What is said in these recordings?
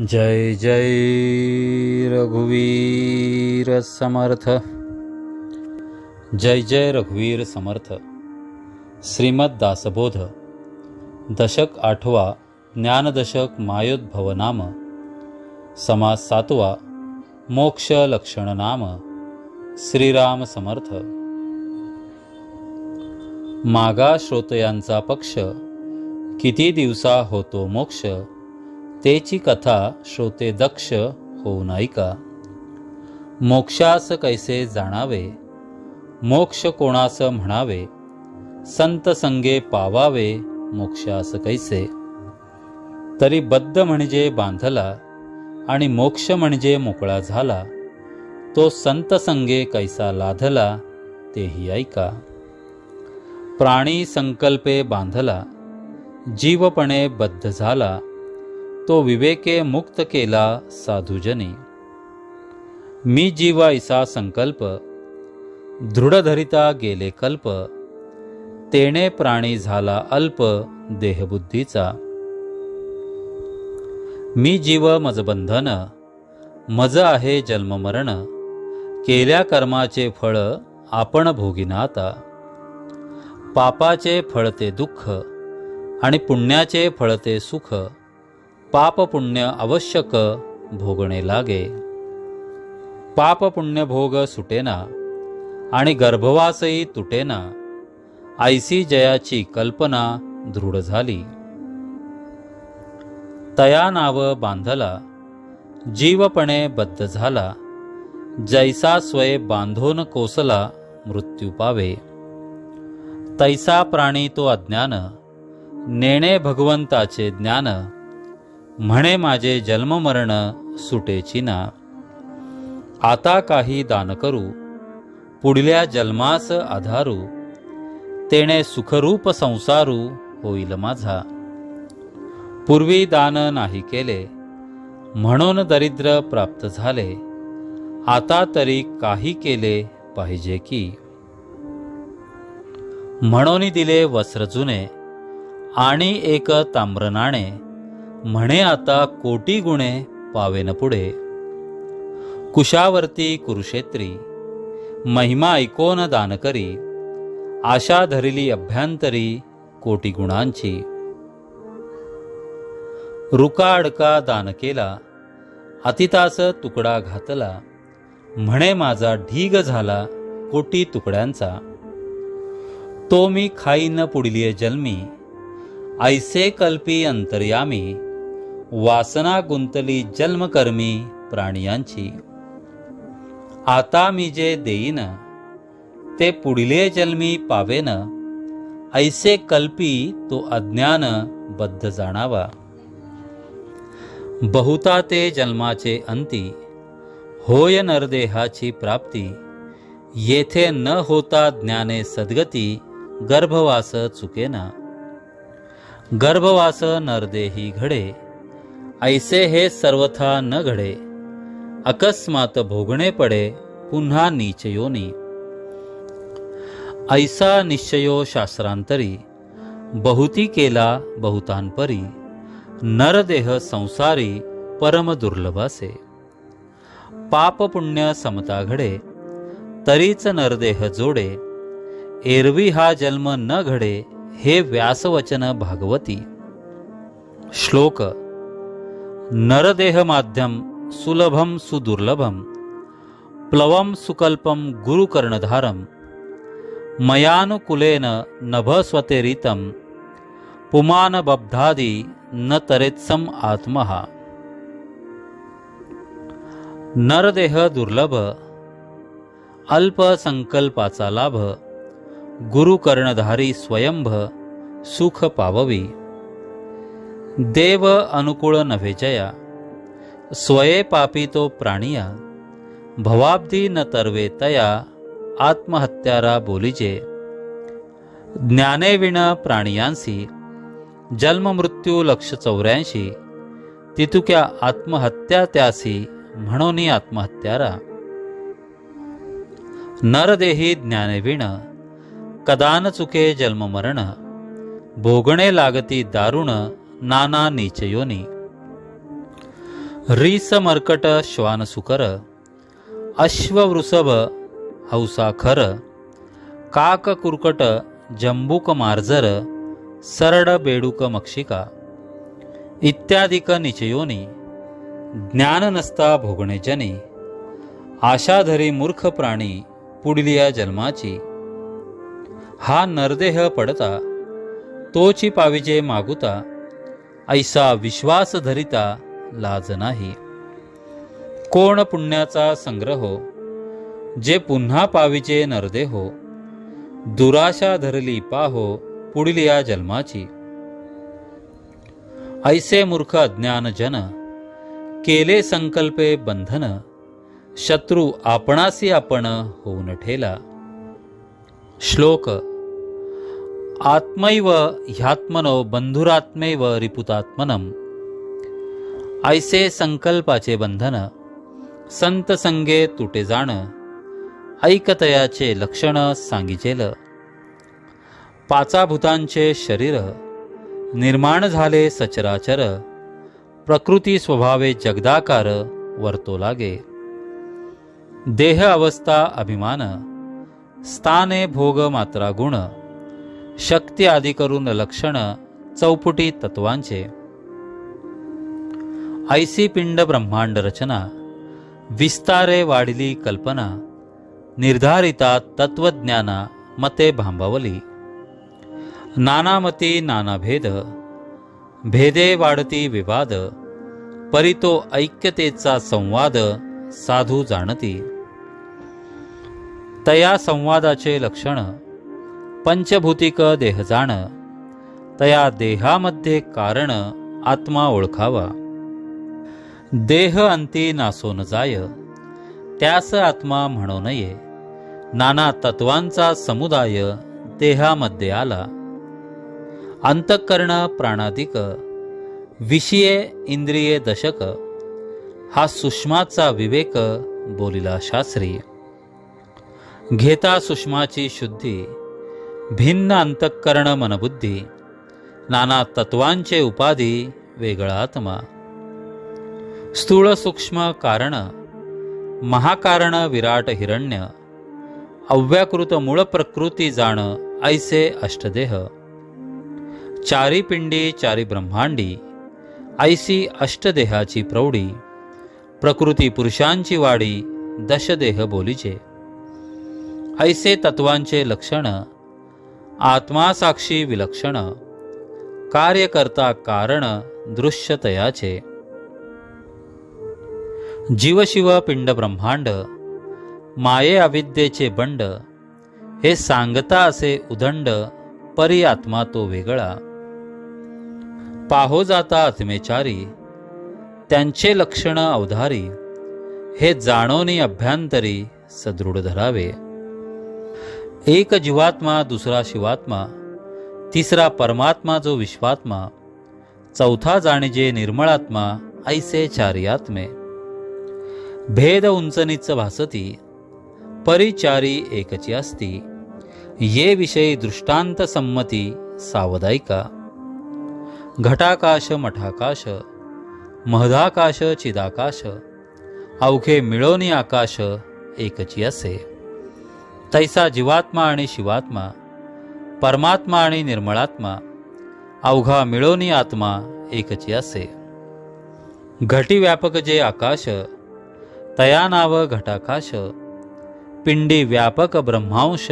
जय जय रघुवीर समर्थ। जय जय रघुवीर समर्थ। श्रीमद दासबोध। दशक आठवा ज्ञानदशक मायोद्भव नाम। समास सातवा मोक्ष लक्षण नाम। श्रीराम समर्थ। मागा श्रोतयांचा पक्ष किती दिवसा होतो मोक्ष? तेची कथा श्रोते दक्ष होऊन ऐका. मोक्षास कैसे जाणावे? मोक्ष कोणास म्हणावे? संत संगे पावावे मोक्षास कैसे? तरी बद्ध म्हणजे बांधला आणि मोक्ष म्हणजे मोकळा झाला. तो संत संगे कैसा लाधला तेही ऐका. प्राणी संकल्पे बांधला जीवपणे बद्ध झाला. तो विवेके मुक्त केला साधुजनी. मी जीवाईसा संकल्प दृढधरिता गेले कल्प तेणे प्राणी झाला अल्प देहबुद्धीचा. मी जीव मजबंधन मज आहे जन्ममरण केल्या कर्माचे फळ आपण भोगिनाता. पापाचे फळते दुःख आणि पुण्याचे फळते सुख पाप पुण्य आवश्यक भोगणे लागे पाप पुण्य भोग सुटेना आणि गर्भवासही तुटेना आयसी जयाची कल्पना दृढ झाली तया नाव बांधला जीवपणे बद्ध झाला जैसा स्वय बांधून कोसला मृत्यू पावे तैसा प्राणी तो अज्ञान नेणे भगवंताचे ज्ञान म्हणे माझे जन्ममरण सुटेची ना. आता काही दान करू पुढल्या जन्मास आधारू तेणे सुखरूप संसारू होईल माझा. पूर्वी दान नाही केले म्हणून दरिद्र प्राप्त झाले आता तरी काही केले पाहिजे की. म्हणून दिले वस्त्र जुने आणि एक ताम्रनाणे म्हणे आता कोटी गुणे पावेन पुढे. कुशावर्ती कुरुक्षेत्री महिमा ऐकोन दान करी आशा धरिली अभ्यंतरी कोटी गुणांची. रुका अडका दान केला अतिताच तुकडा घातला म्हणे माझा ढीग झाला कोटी तुकड्यांचा. तो मी खाईन पुढलीय जन्मी ऐसे कल्पी अंतर्यामी वासना गुंतली जन्मकर्मी प्राणियांची. आता मी जे देईन ते पुढले जन्मी पावेन. ऐसे कल्पी तो अज्ञान बद्ध जाणावा. बहुता ते जन्माचे अंती होय नरदेहाची प्राप्ती. येथे न होता ज्ञाने सद्गती गर्भवास चुकेना. गर्भवास नरदेही घडे. ऐसे हे सर्वथा न घडे. अकस्मात भोगणे पडे पुन्हा नीच योनी ऐसा निश्चयो शास्त्रांतरी बहुती केला बहुतांपरी. नरदेह संसारी परम दुर्लभासे. पाप पुण्य समता घडे तरीच नरदेह जोडे. एरवी हा जन्म न घडे हे व्यासवचन भागवती. श्लोक नरदेह माध्यम सुलभम सुदुर्लभम प्लवम सुकल्पम गुरुकर्णधारम मयानुकुलेन नभस्वतेरितं पुमान बब्धादी न तरेत्सम आत्महा नरदेह दुर्लभ अल्प संकल्पाचा लाभ गुरुकर्णधारी स्वयंभ सुख पाववी। देव अनुकूळ नव्हे जया स्वये पापी तो प्राणिया भवाब्दी न तर्वे तया आत्महत्यारा बोलिजे ज्ञानेविण प्राणियांसी जन्म मृत्यू लक्ष चौऱ्याऐंशी तितुक्या आत्महत्या त्यासी म्हणून आत्महत्यारा. नरदेही ज्ञानेविण कदान चुके जन्म मरण भोगणे लागती दारुण नाना नीचयोनी। रीस मर्कट श्वान सुकर। अश्ववृषभ हौसाखर काक कुरकट जंबुक मार्जर। सरड बेडूक मक्षिका। इत्यादिक निचयोनी। ज्ञान नसता भोगणे जनी। आशाधरी मूर्ख प्राणी पुढलिया जन्माची। हा नरदेह पडता। तोची पाविजे मागुता। ऐसा विश्वास धरिता लाज नाही. कोण पुण्याचा संग्रहो हो, जे पुन्हा पाविजे नरदेहो दुराशा धरली पाहो पुढील या जन्माची. ऐसे मूर्ख अज्ञान जन केले संकल्पे बंधन शत्रू आपणासी आपण होऊन ठेला. श्लोक आत्मैव ह्यात्मनो बंधुरात्मैव रिपुतात्मनम। ऐसे संकल्पाचे बंधन संत संगे तुटे जाण ऐकतयाचे लक्षण सांगिचेल। पाचा भूतांचे शरीर निर्माण झाले सचराचर प्रकृती स्वभावे जगदाकार वर्तो लागे। देह अवस्था अभिमान स्थाने भोग मात्रा गुण शक्ती आदी करून लक्षण चौपुटी तत्वांचे. ऐसी पिंड ब्रह्मांड रचना विस्तारे वाढली कल्पना निर्धारिता तत्वज्ञाना मते भांबावली. नानामती नानाभेद भेदे वाढती विवाद परितो ऐक्यतेचा संवाद साधू जाणती. तया संवादाचे लक्षण पंचभूतिक देह जाण. तया देहामध्ये कारण आत्मा ओळखावा. देह अंती नासोन जाय. त्यास आत्मा म्हणू नये. नाना तत्वांचा समुदाय देहामध्ये आला. अंतःकरण प्राणादिक. विषये इंद्रिये दशक. हा सुषमाचा विवेक बोलिला शास्त्री. घेता सुषमाची शुद्धी. भिन्न अंतःकरण मनबुद्धी नाना तत्वांचे उपाधी वेगळा आत्मा. स्थूळ सूक्ष्म कारण महाकारण विराट हिरण्य अव्याकृत मूळ प्रकृती जाण ऐसे अष्टदेह. चारी पिंडी चारी ब्रह्मांडी ऐसी अष्टदेहाची प्रौढी प्रकृती पुरुषांची वाडी दशदेह बोलीचे. ऐसे तत्वांचे लक्षणं आत्मासाक्षी विलक्षण कार्यकर्ता कारण दृश्यतयाचे. जीवशिव पिंड ब्रह्मांड माये अविद्येचे बंड हे सांगता असे उदंड परी आत्मा तो वेगळा. पाहो जाता आत्मेचारी त्यांचे लक्षण अवधारी हे जाणोनी अभ्यंतरी सदृढ धरावे. एक जीवात्मा दुसरा शिवात्मा तिसरा परमात्मा जो विश्वात्मा चौथा जाणीजे निर्मळात्मा ऐसे चार्यात्मे. भेद उंचनीच भासती परिचारी एकची असती ये विषयी दृष्टांत संमती सावधायिका घटाकाश मठाकाश महदाकाश चिदाकाश अवघे मिळोनी आकाश एकची असे. तैसा जीवात्मा आणि शिवात्मा परमात्मा आणि निर्मळात्मा अवघा मिळोनी आत्मा एकची असे. घटी व्यापक जे आकाश तया नाव घटाकाश पिंडी व्यापक ब्रह्मांश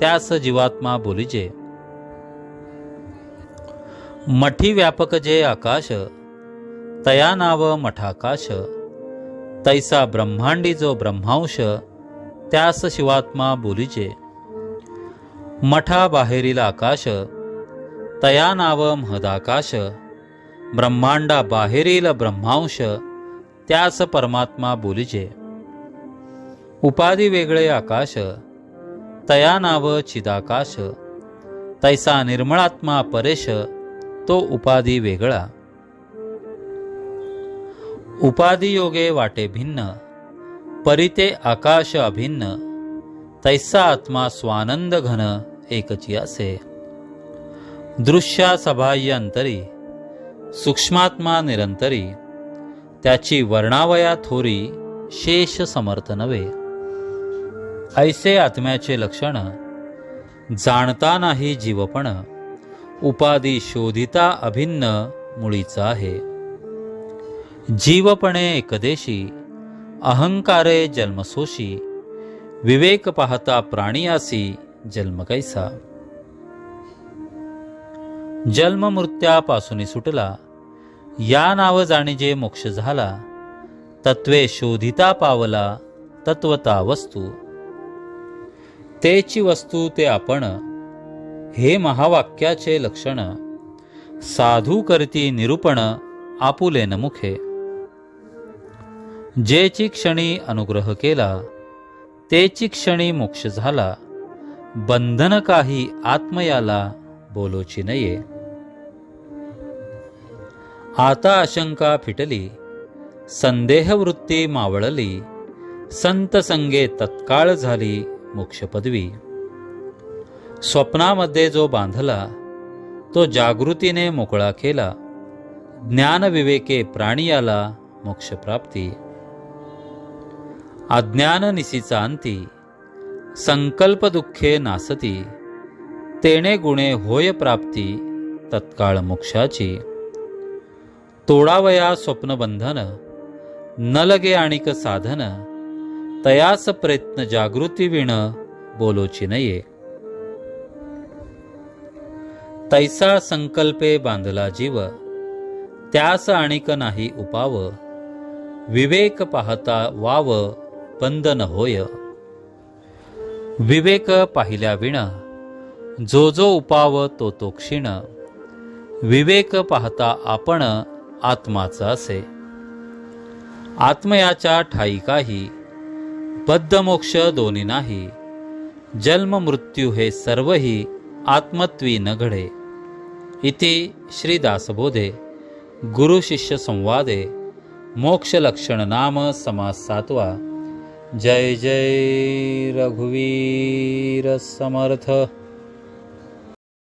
त्यास जीवात्मा बोलिजे. मठी व्यापक जे आकाश तया नाव मठाकाश तैसा ब्रह्मांडी जो ब्रह्मांश त्यास शिवात्मा बोलीचे. मठा बाहेरील आकाश तया नाव महदाकाश ब्रह्मांडा बाहेरील ब्रह्मांश त्यास परमात्मा बोलीचे. उपाधी वेगळे आकाश तया नाव चिदाकाश तैसा निर्मळात्मा परेश तो उपाधी वेगळा. उपाधी योगे वाटे भिन्न परिते आकाश अभिन्न तैसा आत्मा स्वानंद घन एकची असे. दृश्या सबाह्य अंतरी सूक्ष्मात्मा निरंतरी त्याची वर्णावया थोरी शेष समर्थ नव्हे. ऐसे आत्म्याचे लक्षण जाणता नाही जीवपण उपाधी शोधिता अभिन्न मुळीचा आहे. जीवपणे एकदेशी अहंकारे जन्मसोशी विवेक पाहता प्राणियासी जन्म कैसा। जन्म मृत्यापासून सुटला या नाव जाणीजे मोक्ष झाला तत्वे शोधिता पावला तत्वता वस्तू। तेची वस्तू ते आपण हे महावाक्याचे लक्षण साधू करती निरूपण आपुले मुखे। जेची क्षणी अनुग्रह केला तेची क्षणी मोक्ष झाला बंधन काही आत्मयाला बोलोची नये. आता आशंका फिटली संदेह वृत्ती मावळली संत संगे तत्काळ झाली मोक्ष पदवी स्वप्नामध्ये जो बांधला तो जागृतीने मोकळा केला ज्ञान विवेके प्राणियाला मोक्षप्राप्ती. अज्ञाननिसीचा अंती संकल्प दुःखे नासती तेणे गुणे होय प्राप्ती तत्काळ मोक्षाची. तोडावया स्वप्नबंधन न लगे आणिक साधन तयास प्रयत्न जागृती विण बोलोची नये. तैसा संकल्पे बांधला जीव त्यास आणिक नाही उपाव विवेक पाहता वाव बंधन होय. विवेक पाहिल्या विण जो जो उपाव तो तो क्षीण. विवेक पाहता आपण आत्माचा असे. आत्मयाच्या ठाई काही बद्धमोक्ष दोन्ही नाही. जन्म मृत्यू हे सर्वही आत्मत्वी न घडे. इति श्रीदासबोधे गुरु शिष्य संवादे मोक्ष लक्षण नाम समास सातवा. जय जय रघुवीर समर्थ।